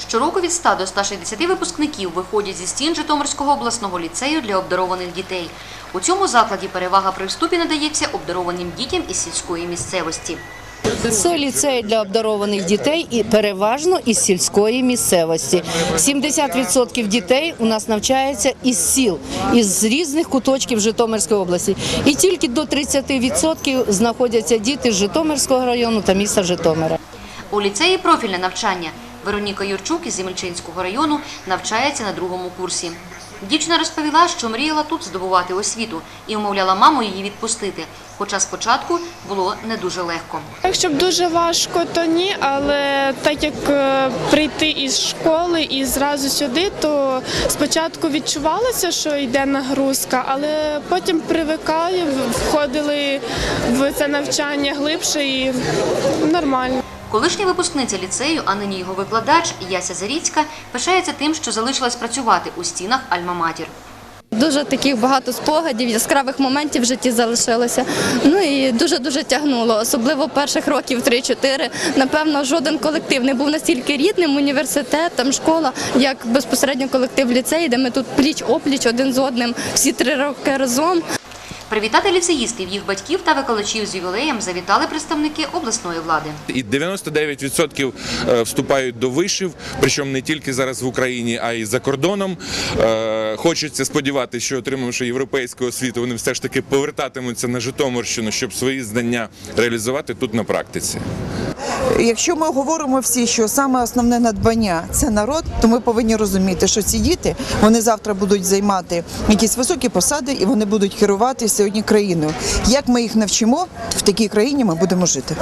Щороку від 100 до 160 випускників виходять зі стін Житомирського обласного ліцею для обдарованих дітей. У цьому закладі перевага при вступі надається обдарованим дітям із сільської місцевості. Це ліцей для обдарованих дітей і переважно із сільської місцевості. 70% дітей у нас навчається із сіл, із різних куточків Житомирської області. І тільки до 30% знаходяться діти з Житомирського району та міста Житомира. У ліцеї профільне навчання. Вероніка Юрчук із Земельчинського району навчається на другому курсі. Дівчина розповіла, що мріяла тут здобувати освіту і умовляла маму її відпустити. Хоча спочатку було не дуже легко. Якщо б дуже важко, то ні. Але так як е, прийти із школи і зразу сюди, то спочатку відчувалося, що йде нагрузка, але потім привикає, входили в це навчання глибше і нормально. Колишня випускниця ліцею, а нині його викладач Яся Заріцька пишається тим, що залишилась працювати у стінах Альма-Матір. Дуже таких багато спогадів, яскравих моментів в житті залишилося. Ну і дуже дуже тягнуло, особливо перших років 3-4. Напевно, жоден колектив не був настільки рідним, університет, там школа, як безпосередньо колектив ліцеї, де ми тут пліч опліч один з одним всі три роки разом. Привітати ліцеїстів, їх батьків та викладачів з ювілеєм завітали представники обласної влади. І 99% е, вступають до вишів, причому не тільки зараз в Україні, а й за кордоном. Хочеться сподіватися, що отримавши європейську освіту, вони все ж таки повертатимуться на Житомирщину, щоб свої знання реалізувати тут на практиці. Якщо ми говоримо всі, що саме основне надбання це народ, то ми повинні розуміти, що ці діти вони завтра будуть займати якісь високі посади і вони будуть керувати сьогодні країною. Як ми їх навчимо, в такій країні ми будемо жити.